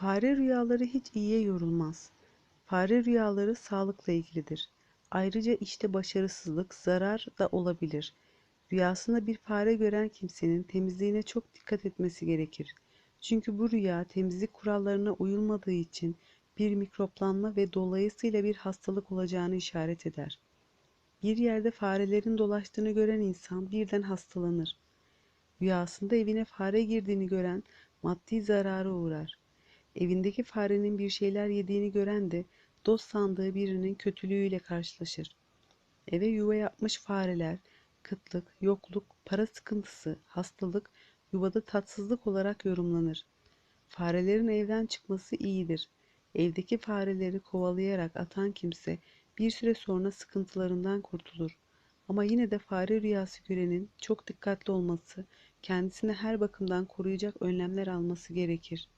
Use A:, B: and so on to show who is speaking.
A: Fare rüyaları hiç iyiye yorulmaz. Fare rüyaları sağlıkla ilgilidir. Ayrıca işte başarısızlık, zarar da olabilir. Rüyasında bir fare gören kimsenin temizliğine çok dikkat etmesi gerekir. Çünkü bu rüya temizlik kurallarına uyulmadığı için bir mikroplanma ve dolayısıyla bir hastalık olacağını işaret eder. Bir yerde farelerin dolaştığını gören insan birden hastalanır. Rüyasında evine fare girdiğini gören maddi zarara uğrar. Evindeki farenin bir şeyler yediğini gören de dost sandığı birinin kötülüğüyle karşılaşır. Eve yuva yapmış fareler, kıtlık, yokluk, para sıkıntısı, hastalık, yuvada tatsızlık olarak yorumlanır. Farelerin evden çıkması iyidir. Evdeki fareleri kovalayarak atan kimse bir süre sonra sıkıntılarından kurtulur. Ama yine de fare rüyası görenin çok dikkatli olması, kendisini her bakımdan koruyacak önlemler alması gerekir.